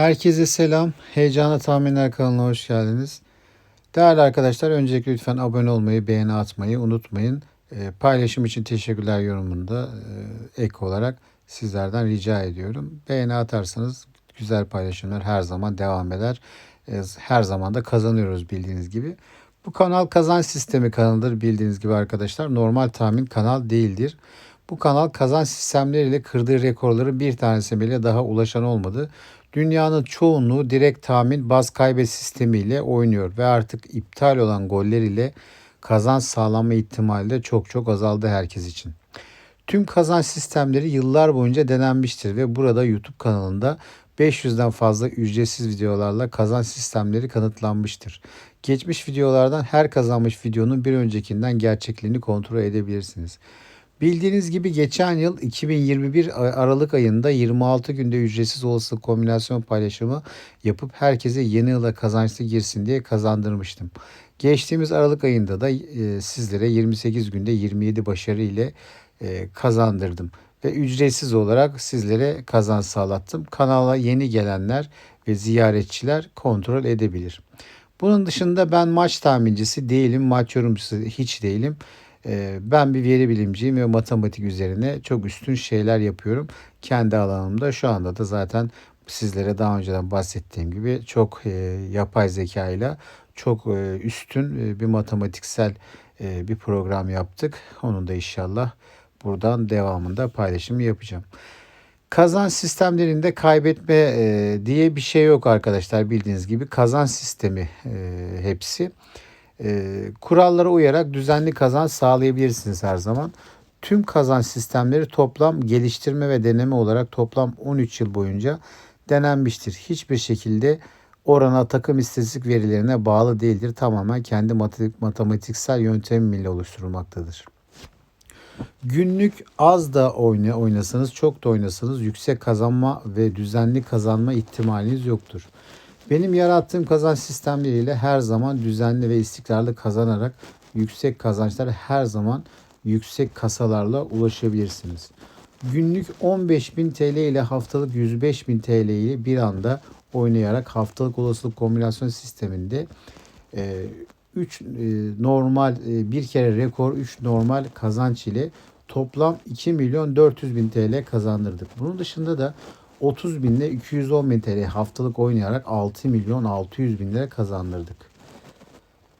Herkese selam. Heyecanlı Tahminler kanalına hoş geldiniz. Değerli arkadaşlar öncelikle lütfen abone olmayı, beğeni atmayı unutmayın. E, paylaşım için teşekkürler yorumunda e, ek olarak sizlerden rica ediyorum. Beğeni atarsanız güzel paylaşımlar her zaman devam eder. E, her zaman da kazanıyoruz bildiğiniz gibi. Bu kanal kazanç sistemi kanalıdır bildiğiniz gibi arkadaşlar. Normal tahmin kanal değildir. Bu kanal kazanç sistemleriyle kırdığı rekorların bir tanesi bile daha ulaşan olmadı. Dünyanın çoğunluğu direkt tahmin baz kaybet sistemiyle oynuyor ve artık iptal olan goller ile kazanç sağlama ihtimali de çok çok azaldı herkes için. Tüm kazanç sistemleri yıllar boyunca denenmiştir ve burada YouTube kanalında 500'den fazla ücretsiz videolarla kazanç sistemleri kanıtlanmıştır. Geçmiş videolardan her kazanmış videonun bir öncekinden gerçekliğini kontrol edebilirsiniz. Bildiğiniz gibi geçen yıl 2021 Aralık ayında 26 günde ücretsiz olasılık kombinasyon paylaşımı yapıp herkese yeni yıla kazançlı girsin diye kazandırmıştım. Geçtiğimiz Aralık ayında da e, sizlere 28 günde 27 başarı ile e, kazandırdım ve ücretsiz olarak sizlere kazanç sağlattım. Kanala yeni gelenler ve ziyaretçiler kontrol edebilir. Bunun dışında ben maç tahmincisi değilim, maç yorumcusu hiç değilim. Ee, ben bir veri bilimciyim ve matematik üzerine çok üstün şeyler yapıyorum. Kendi alanımda şu anda da zaten sizlere daha önceden bahsettiğim gibi çok e, yapay zeka ile çok e, üstün e, bir matematiksel bir program yaptık. Onun da inşallah buradan devamında paylaşımı yapacağım. Kazan sistemlerinde kaybetme diye bir şey yok arkadaşlar bildiğiniz gibi kazan sistemi hepsi. E, kurallara uyarak düzenli kazanç sağlayabilirsiniz her zaman. Tüm kazanç sistemleri toplam geliştirme ve deneme olarak toplam 13 yıl boyunca denenmiştir. Hiçbir şekilde orana takım istatistik verilerine bağlı değildir. Tamamen kendi matematiksel yöntemiyle oluşturulmaktadır. Günlük az da oyna, oynasanız çok da oynasanız yüksek kazanma ve düzenli kazanma ihtimaliniz yoktur. Benim yarattığım kazanç sistemleriyle her zaman düzenli ve istikrarlı kazanarak yüksek kazançlar her zaman yüksek kasalarla ulaşabilirsiniz. Günlük 15.000 TL ile haftalık 105.000 TL'yi bir anda oynayarak haftalık olasılık kombinasyon sisteminde 3 e, e, normal e, bir kere rekor 3 normal kazanç ile toplam 2 milyon 400 bin TL kazandırdık. Bunun dışında da 30 bin ile 210 bin TL haftalık oynayarak 6 milyon 600 bin lira kazandırdık.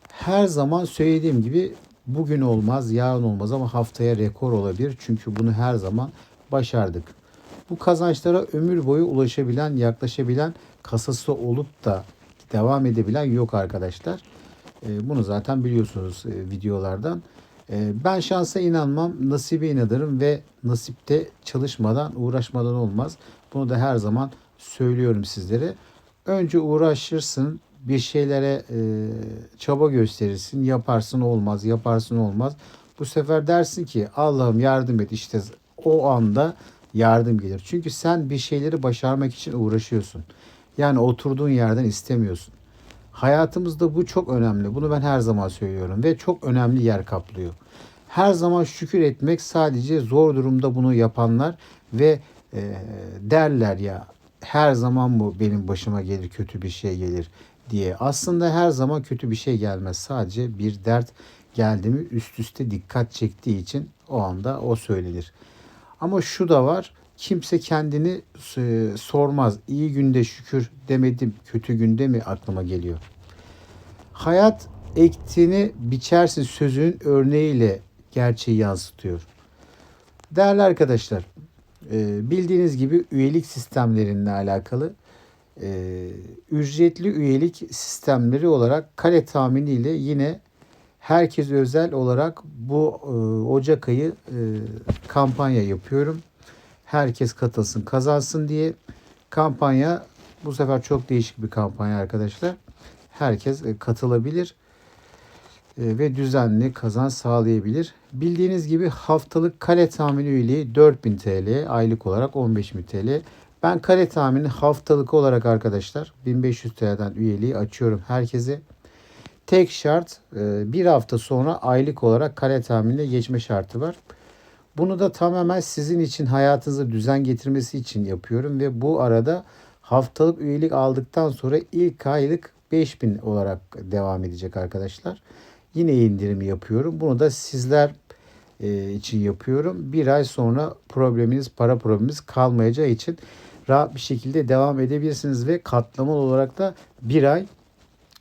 Her zaman söylediğim gibi bugün olmaz, yarın olmaz ama haftaya rekor olabilir. Çünkü bunu her zaman başardık. Bu kazançlara ömür boyu ulaşabilen, yaklaşabilen, kasası olup da devam edebilen yok arkadaşlar. Ee, bunu zaten biliyorsunuz e, videolardan. Ee, ben şansa inanmam, nasibe inanırım ve nasipte çalışmadan, uğraşmadan olmaz. Bunu da her zaman söylüyorum sizlere. Önce uğraşırsın, bir şeylere e, çaba gösterirsin, yaparsın olmaz, yaparsın olmaz. Bu sefer dersin ki Allah'ım yardım et işte o anda yardım gelir. Çünkü sen bir şeyleri başarmak için uğraşıyorsun. Yani oturduğun yerden istemiyorsun. Hayatımızda bu çok önemli. Bunu ben her zaman söylüyorum ve çok önemli yer kaplıyor. Her zaman şükür etmek sadece zor durumda bunu yapanlar ve e, derler ya her zaman bu benim başıma gelir kötü bir şey gelir diye. Aslında her zaman kötü bir şey gelmez. Sadece bir dert geldi mi üst üste dikkat çektiği için o anda o söylenir. Ama şu da var. Kimse kendini e, sormaz. İyi günde şükür demedim. Kötü günde mi aklıma geliyor. Hayat ektiğini biçersin sözün örneğiyle gerçeği yansıtıyor. Değerli arkadaşlar, e, bildiğiniz gibi üyelik sistemlerinle alakalı e, ücretli üyelik sistemleri olarak kale tahminiyle yine herkes özel olarak bu e, Ocak ayı kampanya yapıyorum. Herkes katılsın, kazansın diye kampanya bu sefer çok değişik bir kampanya arkadaşlar. Herkes katılabilir. E, ve düzenli kazanç sağlayabilir. Bildiğiniz gibi haftalık kale tahmini üyeliği 4000 TL, aylık olarak 15000 TL. Ben kale tahmini haftalık olarak arkadaşlar 1500 TL'den üyeliği açıyorum herkese. Tek şart e, bir hafta sonra aylık olarak kale tahminine geçme şartı var. Bunu da tamamen sizin için hayatınıza düzen getirmesi için yapıyorum ve bu arada haftalık üyelik aldıktan sonra ilk aylık 5000 olarak devam edecek arkadaşlar. Yine indirim yapıyorum. Bunu da sizler e, için yapıyorum. Bir ay sonra probleminiz, para probleminiz kalmayacağı için rahat bir şekilde devam edebilirsiniz ve katlamalı olarak da bir ay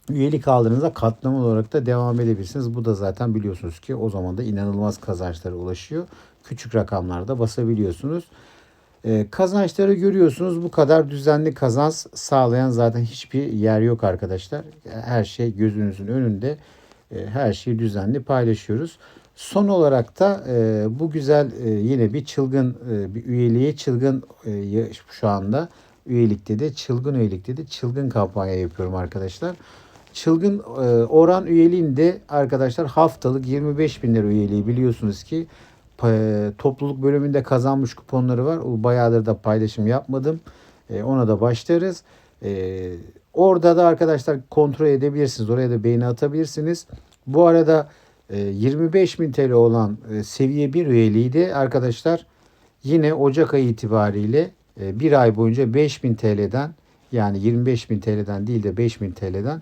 üyelik aldığınızda katlamalı olarak da devam edebilirsiniz. Bu da zaten biliyorsunuz ki o zaman da inanılmaz kazançlara ulaşıyor. Küçük rakamlarda basabiliyorsunuz. Ee, kazançları görüyorsunuz. Bu kadar düzenli kazanç sağlayan zaten hiçbir yer yok arkadaşlar. Her şey gözünüzün önünde. Ee, her şeyi düzenli paylaşıyoruz. Son olarak da e, bu güzel e, yine bir çılgın e, bir üyeliğe çılgın e, şu anda üyelikte de çılgın üyelikte de çılgın kampanya yapıyorum arkadaşlar. Çılgın e, oran üyeliğinde arkadaşlar haftalık 25 bin lira üyeliği biliyorsunuz ki e, topluluk bölümünde kazanmış kuponları var. Bayağıdır da paylaşım yapmadım. E, ona da başlarız. E, orada da arkadaşlar kontrol edebilirsiniz. Oraya da beğeni atabilirsiniz. Bu arada e, 25 bin TL olan e, seviye 1 üyeliği de arkadaşlar yine Ocak ayı itibariyle e, bir ay boyunca 5000 TL'den yani 25 bin TL'den değil de 5000 TL'den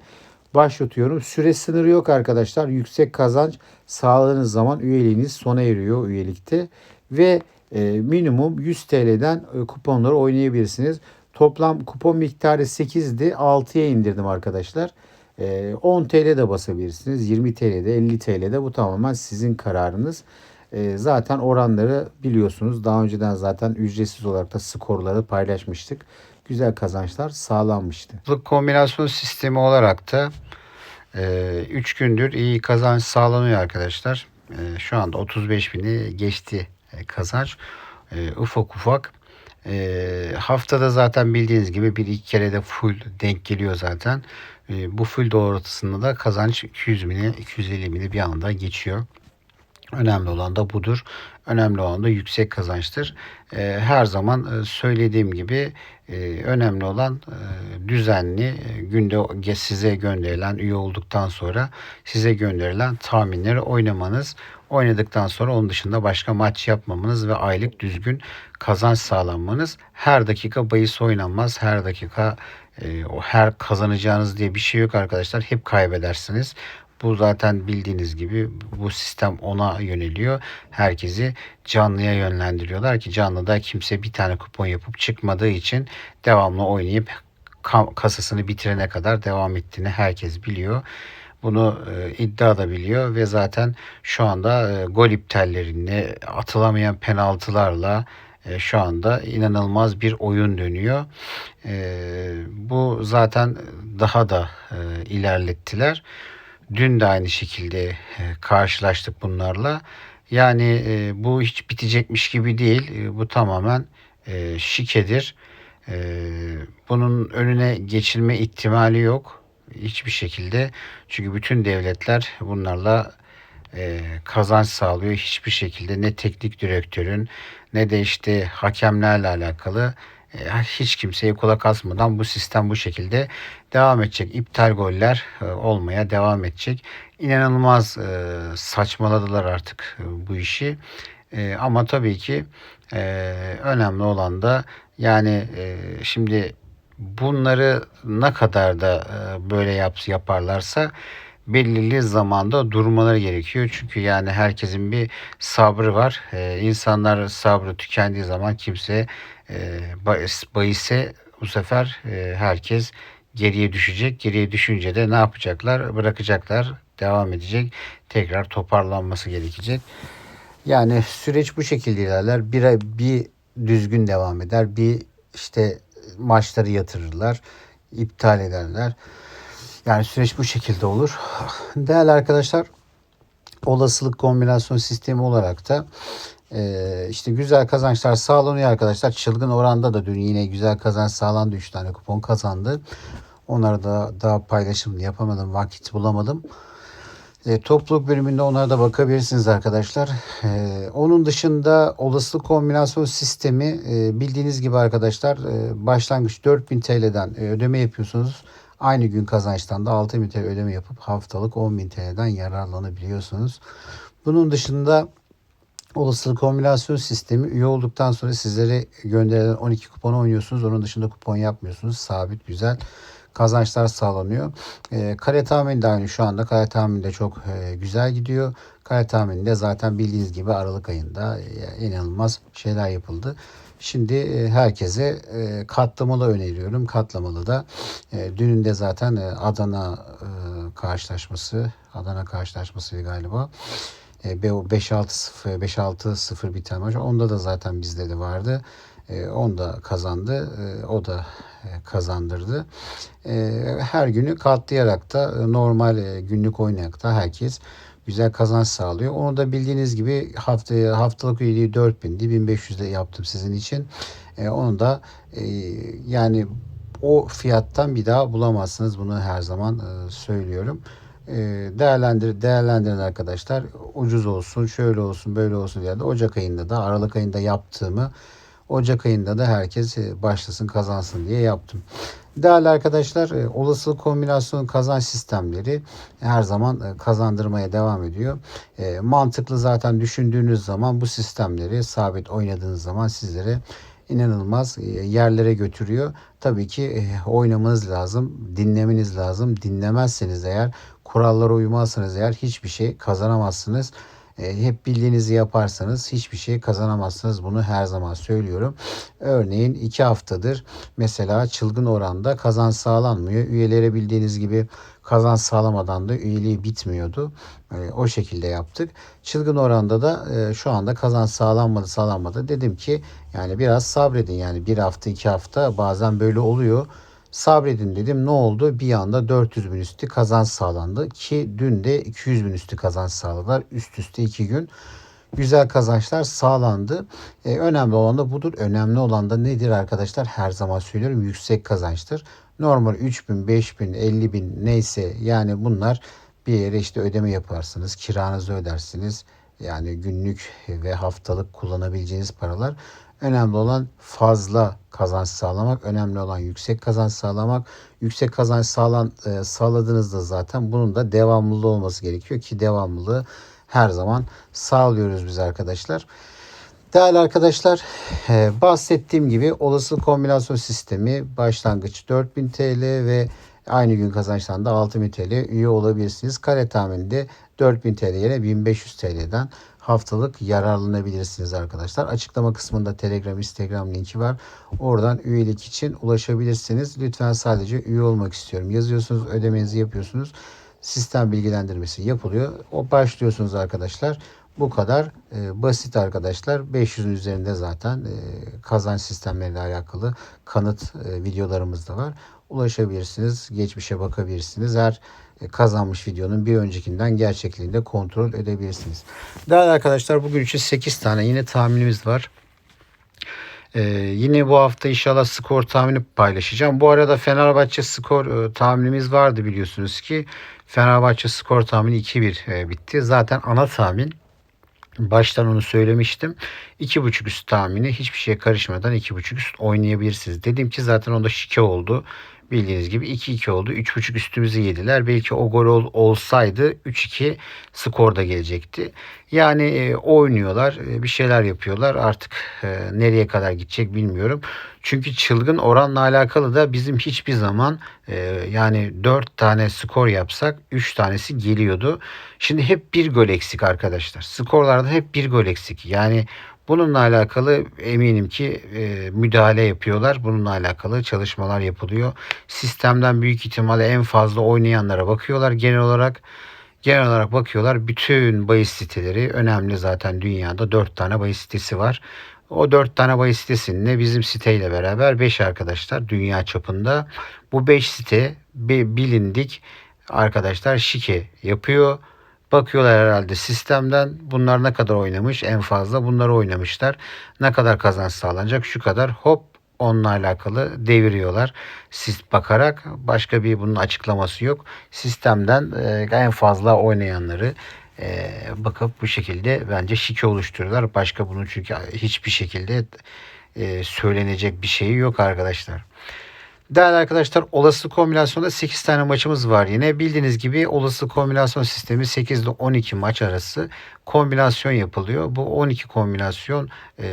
başlatıyorum. Süre sınırı yok arkadaşlar. Yüksek kazanç sağladığınız zaman üyeliğiniz sona eriyor üyelikte. Ve e, minimum 100 TL'den e, kuponları oynayabilirsiniz. Toplam kupon miktarı 8'di. 6'ya indirdim arkadaşlar. E, 10 TL de basabilirsiniz. 20 TL'de 50 TL'de bu tamamen sizin kararınız. E, zaten oranları biliyorsunuz. Daha önceden zaten ücretsiz olarak da skorları paylaşmıştık güzel kazançlar sağlanmıştı. Kombinasyon sistemi olarak da 3 e, gündür iyi kazanç sağlanıyor arkadaşlar. E, şu anda 35 bini geçti e, kazanç. Ufak ufak haftada zaten bildiğiniz gibi bir iki kere de full denk geliyor zaten. Bu full doğrultusunda da kazanç 200 bini 250 bini bir anda geçiyor. Önemli olan da budur. Önemli olan da yüksek kazançtır. Her zaman söylediğim gibi e, önemli olan e, düzenli günde size gönderilen üye olduktan sonra size gönderilen tahminleri oynamanız. Oynadıktan sonra onun dışında başka maç yapmamanız ve aylık düzgün kazanç sağlanmanız. Her dakika bahis oynanmaz. Her dakika o her kazanacağınız diye bir şey yok arkadaşlar. Hep kaybedersiniz. Bu zaten bildiğiniz gibi bu sistem ona yöneliyor. Herkesi canlıya yönlendiriyorlar ki canlıda kimse bir tane kupon yapıp çıkmadığı için devamlı oynayıp kasasını bitirene kadar devam ettiğini herkes biliyor. Bunu e, iddia da biliyor ve zaten şu anda e, gol iptallerini atılamayan penaltılarla e, şu anda inanılmaz bir oyun dönüyor. E, bu zaten daha da e, ilerlettiler. Dün de aynı şekilde e, karşılaştık bunlarla. Yani e, bu hiç bitecekmiş gibi değil. E, bu tamamen şikedir. Bunun önüne geçilme ihtimali yok. Hiçbir şekilde. Çünkü bütün devletler bunlarla kazanç sağlıyor. Hiçbir şekilde ne teknik direktörün ne de işte hakemlerle alakalı hiç kimseye kulak asmadan bu sistem bu şekilde devam edecek. İptal goller e, olmaya devam edecek. İnanılmaz e, saçmaladılar artık bu işi. Ama tabii ki önemli olan da yani şimdi bunları ne kadar da böyle yap, yaparlarsa belirli zamanda durmaları gerekiyor. Çünkü yani herkesin bir sabrı var. Ee, insanlar sabrı tükendiği zaman kimse e, bahise bu sefer e, herkes geriye düşecek. Geriye düşünce de ne yapacaklar? Bırakacaklar. Devam edecek. Tekrar toparlanması gerekecek. Yani süreç bu şekilde ilerler. Bir, bir düzgün devam eder. Bir işte maçları yatırırlar. iptal ederler. Yani süreç bu şekilde olur. Değerli arkadaşlar olasılık kombinasyon sistemi olarak da e, işte güzel kazançlar sağlanıyor arkadaşlar. Çılgın oranda da dün yine güzel kazanç sağlandı. 3 tane kupon kazandı. Onları da daha paylaşım yapamadım. Vakit bulamadım. E, topluluk bölümünde onlara da bakabilirsiniz arkadaşlar. E, onun dışında olasılık kombinasyon sistemi e, bildiğiniz gibi arkadaşlar e, başlangıç 4000 TL'den e, ödeme yapıyorsunuz. Aynı gün kazançtan da 6000 TL ödeme yapıp haftalık 10.000 TL'den yararlanabiliyorsunuz. Bunun dışında olasılığı kombinasyon sistemi üye olduktan sonra sizlere gönderilen 12 kuponu oynuyorsunuz. Onun dışında kupon yapmıyorsunuz. Sabit güzel kazançlar sağlanıyor. E, kare tahmini de aynı şu anda. Kare tahmini de çok e, güzel gidiyor. Kare tahmini de zaten bildiğiniz gibi Aralık ayında e, inanılmaz şeyler yapıldı. Şimdi e, herkese e, katlamalı öneriyorum. Katlamalı da e, dünün de zaten e, Adana e, karşılaşması, Adana karşılaşması galiba. E, 5-6-0 5-6-0 biten maç. Onda da zaten bizde de vardı. E, onda kazandı. E, o da e, kazandırdı. E, her günü katlayarak da normal günlük oynayarak da herkes güzel kazanç sağlıyor. Onu da bildiğiniz gibi hafta haftalık üyeliği 4000'di. 1500'de yaptım sizin için. Onu da yani o fiyattan bir daha bulamazsınız. Bunu her zaman söylüyorum. E, değerlendir değerlendirin arkadaşlar. Ucuz olsun, şöyle olsun, böyle olsun diye de Ocak ayında da Aralık ayında yaptığımı Ocak ayında da herkes e, başlasın kazansın diye yaptım. Değerli arkadaşlar e, olasılık kombinasyon kazanç sistemleri her zaman e, kazandırmaya devam ediyor. Mantıklı zaten düşündüğünüz zaman bu sistemleri sabit oynadığınız zaman sizlere inanılmaz yerlere götürüyor. Tabii ki oynamanız lazım, dinlemeniz lazım. Dinlemezseniz eğer, kurallara uymazsanız eğer hiçbir şey kazanamazsınız. E, hep bildiğinizi yaparsanız hiçbir şey kazanamazsınız. Bunu her zaman söylüyorum. Örneğin iki haftadır mesela çılgın oranda kazanç sağlanmıyor. Üyelere bildiğiniz gibi kazanç sağlamadan da üyeliği bitmiyordu. E, o şekilde yaptık. Çılgın oranda da e, şu anda kazanç sağlanmadı sağlanmadı. Dedim ki yani biraz sabredin yani bir hafta iki hafta bazen böyle oluyor. Sabredin dedim. Ne oldu? Bir anda 400 bin üstü kazanç sağlandı. Ki dün de 200 bin üstü kazanç sağladılar. Üst üste iki gün güzel kazançlar sağlandı. Ee, önemli olan da budur. Önemli olan da nedir arkadaşlar? Her zaman söylüyorum yüksek kazançtır. Normal 3 bin, 5 bin, 50 bin neyse yani bunlar bir yere işte ödeme yaparsınız. Kiranızı ödersiniz. Yani günlük ve haftalık kullanabileceğiniz paralar. Önemli olan fazla kazanç sağlamak, önemli olan yüksek kazanç sağlamak. Yüksek kazanç sağlan, e, sağladığınızda zaten bunun da devamlılığı olması gerekiyor ki devamlılığı her zaman sağlıyoruz biz arkadaşlar. Değerli arkadaşlar e, bahsettiğim gibi olası kombinasyon sistemi başlangıç 4000 TL ve aynı gün kazançtan da 6000 TL üye olabilirsiniz. Kare tahminde 4000 TL yerine 1500 TL'den haftalık yararlanabilirsiniz arkadaşlar. Açıklama kısmında Telegram, Instagram linki var. Oradan üyelik için ulaşabilirsiniz. Lütfen sadece üye olmak istiyorum. Yazıyorsunuz, ödemenizi yapıyorsunuz. Sistem bilgilendirmesi yapılıyor. O başlıyorsunuz arkadaşlar. Bu kadar e, basit arkadaşlar. 500'ün üzerinde zaten e, kazanç sistemleriyle alakalı kanıt e, videolarımız da var. Ulaşabilirsiniz. Geçmişe bakabilirsiniz. E, kazanmış videonun bir öncekinden gerçekliğini de kontrol edebilirsiniz. Değerli arkadaşlar bugün için 8 tane yine tahminimiz var. Ee, yine bu hafta inşallah skor tahmini paylaşacağım. Bu arada Fenerbahçe skor e, tahminimiz vardı biliyorsunuz ki. Fenerbahçe skor tahmini 2-1 e, bitti. Zaten ana tahmin Baştan onu söylemiştim. 2.5 üst tahmini hiçbir şeye karışmadan 2.5 üst oynayabilirsiniz. Dedim ki zaten onda şike oldu. Bildiğiniz gibi 2-2 oldu. 3.5 üstümüzü yediler. Belki o gol ol, olsaydı 3-2 skor da gelecekti. Yani e, oynuyorlar, e, bir şeyler yapıyorlar. Artık e, nereye kadar gidecek bilmiyorum. Çünkü çılgın oranla alakalı da bizim hiçbir zaman e, yani 4 tane skor yapsak 3 tanesi geliyordu. Şimdi hep bir gol eksik arkadaşlar. Skorlarda hep bir gol eksik. Yani Bununla alakalı eminim ki e, müdahale yapıyorlar. Bununla alakalı çalışmalar yapılıyor. Sistemden büyük ihtimalle en fazla oynayanlara bakıyorlar genel olarak. Genel olarak bakıyorlar. Bütün bahis siteleri önemli zaten dünyada 4 tane bahis sitesi var. O 4 tane bahis sitesinde bizim siteyle beraber 5 arkadaşlar dünya çapında. Bu 5 site bilindik arkadaşlar şike yapıyor. Bakıyorlar herhalde sistemden bunlar ne kadar oynamış en fazla bunları oynamışlar. Ne kadar kazanç sağlanacak şu kadar hop onunla alakalı deviriyorlar. Siz bakarak başka bir bunun açıklaması yok. Sistemden e, en fazla oynayanları e, bakıp bu şekilde bence şike oluşturuyorlar. Başka bunun çünkü hiçbir şekilde e, söylenecek bir şeyi yok arkadaşlar. Değerli arkadaşlar olası kombinasyonda 8 tane maçımız var yine. Bildiğiniz gibi olası kombinasyon sistemi 8 ile 12 maç arası kombinasyon yapılıyor. Bu 12 kombinasyon e,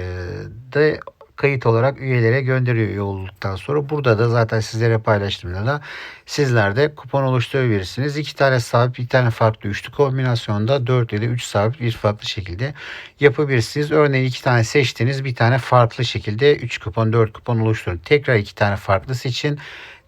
de kayıt olarak üyelere gönderiyor üye olduktan sonra. Burada da zaten sizlere paylaştığımda da sizler de kupon oluşturabilirsiniz. İki tane sabit bir tane farklı üçlü kombinasyonda 4 ile 3 sabit bir farklı şekilde yapabilirsiniz. Örneğin iki tane seçtiniz bir tane farklı şekilde 3 kupon 4 kupon oluşturun. Tekrar iki tane farklı seçin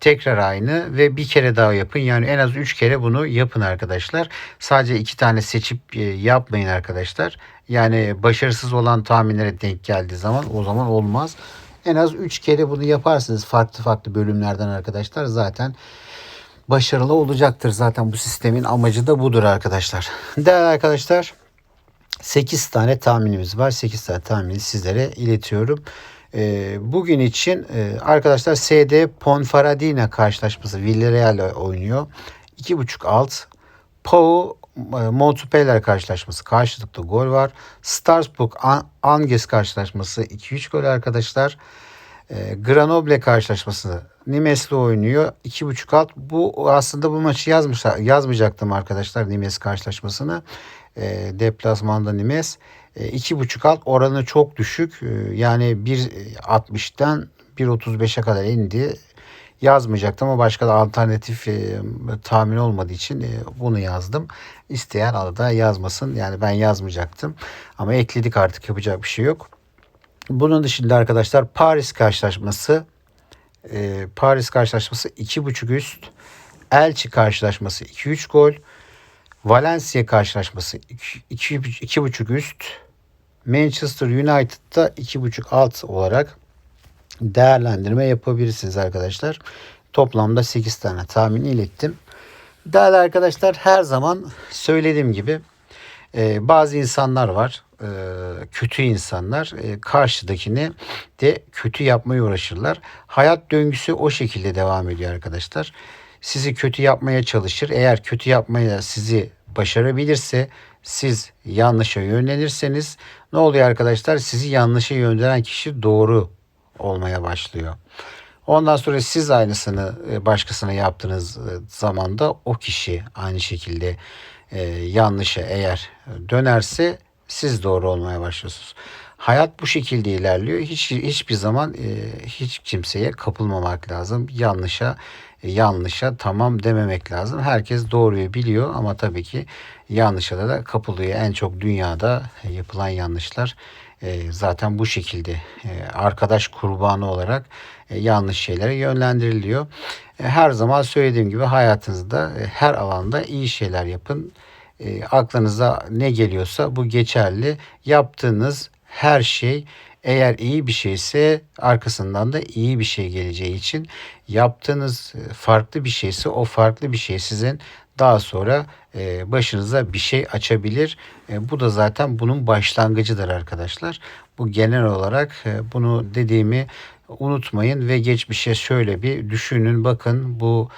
tekrar aynı ve bir kere daha yapın. Yani en az 3 kere bunu yapın arkadaşlar. Sadece iki tane seçip e, yapmayın arkadaşlar. Yani başarısız olan tahminlere denk geldiği zaman o zaman olmaz. En az 3 kere bunu yaparsınız farklı farklı bölümlerden arkadaşlar. Zaten başarılı olacaktır. Zaten bu sistemin amacı da budur arkadaşlar. Değerli arkadaşlar 8 tane tahminimiz var. 8 tane tahmini sizlere iletiyorum. Ee, bugün için e, arkadaşlar SD Ponferradina karşılaşması Villarreal oynuyor. 2.5 alt. Pau Montpellier karşılaşması karşılıklı gol var. Strasbourg Angers karşılaşması 2-3 gol arkadaşlar. E, Grenoble karşılaşması Nimes'le oynuyor. 2.5 alt. Bu aslında bu maçı yazmışlar. Yazmayacaktım arkadaşlar Nimes karşılaşmasını. E, deplasmanda Nimes. E, 2.5 alt oranı çok düşük. E, yani 1.60'dan 1.35'e kadar indi yazmayacaktım ama başka da alternatif e, tahmin olmadığı için e, bunu yazdım. İsteyen da yazmasın. Yani ben yazmayacaktım. Ama ekledik artık yapacak bir şey yok. Bunun dışında arkadaşlar Paris karşılaşması e, Paris karşılaşması 2.5 üst. Elçi karşılaşması 2-3 gol. Valencia karşılaşması 2.5 üst. Manchester United'da 2.5 alt olarak değerlendirme yapabilirsiniz arkadaşlar. Toplamda 8 tane tahmin ilettim. Değerli arkadaşlar her zaman söylediğim gibi e, bazı insanlar var e, kötü insanlar e, karşıdakini de kötü yapmaya uğraşırlar. Hayat döngüsü o şekilde devam ediyor arkadaşlar. Sizi kötü yapmaya çalışır. Eğer kötü yapmaya sizi başarabilirse siz yanlışa yönlenirseniz ne oluyor arkadaşlar? Sizi yanlışa yönlendiren kişi doğru olmaya başlıyor. Ondan sonra siz aynısını e, başkasına yaptığınız e, zaman da o kişi aynı şekilde e, yanlışa eğer dönerse siz doğru olmaya başlıyorsunuz. Hayat bu şekilde ilerliyor. Hiç hiçbir zaman hiç kimseye kapılmamak lazım. Yanlışa yanlışa tamam dememek lazım. Herkes doğruyu biliyor ama tabii ki yanlışa da, da kapılıyor. En çok dünyada yapılan yanlışlar e, zaten bu şekilde e, arkadaş kurbanı olarak e, yanlış şeylere yönlendiriliyor. her zaman söylediğim gibi hayatınızda her alanda iyi şeyler yapın. aklınıza ne geliyorsa bu geçerli. Yaptığınız her şey eğer iyi bir şeyse arkasından da iyi bir şey geleceği için yaptığınız farklı bir şeyse o farklı bir şey sizin daha sonra e, başınıza bir şey açabilir. E, bu da zaten bunun başlangıcıdır arkadaşlar. Bu genel olarak e, bunu dediğimi unutmayın ve geçmişe şöyle bir düşünün. Bakın bu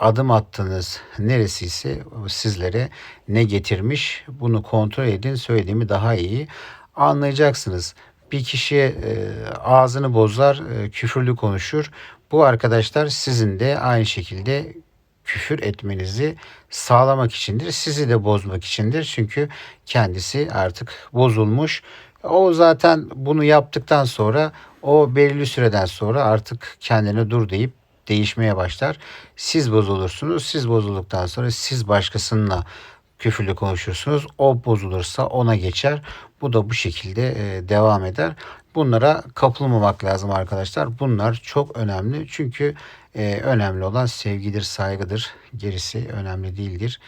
adım attığınız neresiyse sizlere ne getirmiş bunu kontrol edin. Söylediğimi daha iyi anlayacaksınız. Bir kişiye ağzını bozar, küfürlü konuşur. Bu arkadaşlar sizin de aynı şekilde küfür etmenizi sağlamak içindir. Sizi de bozmak içindir. Çünkü kendisi artık bozulmuş. O zaten bunu yaptıktan sonra o belirli süreden sonra artık kendine dur deyip değişmeye başlar. Siz bozulursunuz. Siz bozulduktan sonra siz başkasınınla küfürlü konuşursunuz. O bozulursa ona geçer. Bu da bu şekilde e, devam eder. Bunlara kapılmamak lazım arkadaşlar. Bunlar çok önemli. Çünkü e, önemli olan sevgidir, saygıdır. Gerisi önemli değildir.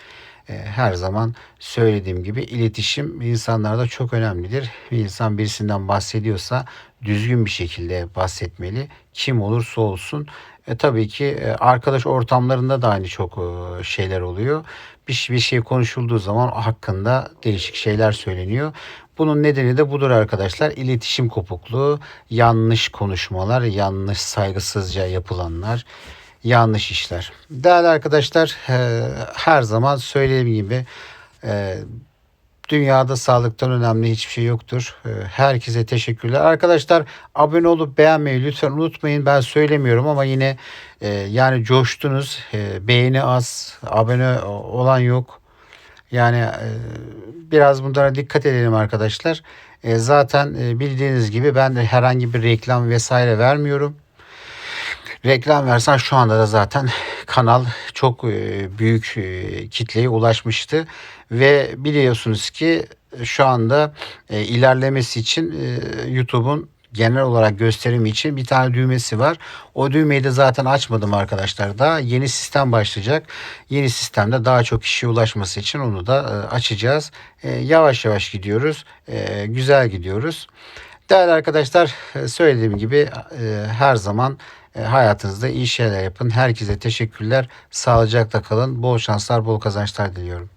E, her zaman söylediğim gibi iletişim insanlarda çok önemlidir. Bir insan birisinden bahsediyorsa düzgün bir şekilde bahsetmeli. Kim olursa olsun. E, tabii ki e, arkadaş ortamlarında da aynı çok e, şeyler oluyor. Bir, bir şey konuşulduğu zaman hakkında değişik şeyler söyleniyor. Bunun nedeni de budur arkadaşlar. İletişim kopukluğu, yanlış konuşmalar, yanlış saygısızca yapılanlar, yanlış işler. Değerli arkadaşlar e, her zaman söylediğim gibi Dünyada sağlıktan önemli hiçbir şey yoktur. Ee, Herkese teşekkürler. Arkadaşlar abone olup beğenmeyi lütfen unutmayın. Ben söylemiyorum ama yine e, yani coştunuz. E, beğeni az, abone olan yok. Yani e, biraz bunlara dikkat edelim arkadaşlar. Zaten bildiğiniz gibi ben de herhangi bir reklam vesaire vermiyorum. Reklam versen şu anda da zaten kanal çok e, büyük e, kitleye ulaşmıştı ve biliyorsunuz ki şu anda e, ilerlemesi için YouTube'un genel olarak gösterim için bir tane düğmesi var. O düğmeyi de zaten açmadım arkadaşlar. Daha yeni sistem başlayacak. Yeni sistemde daha çok kişiye ulaşması için onu da açacağız. Yavaş yavaş gidiyoruz. Güzel gidiyoruz. Değerli arkadaşlar söylediğim gibi her zaman hayatınızda iyi şeyler yapın. Herkese teşekkürler. Sağlıcakla kalın. Bol şanslar, bol kazançlar diliyorum.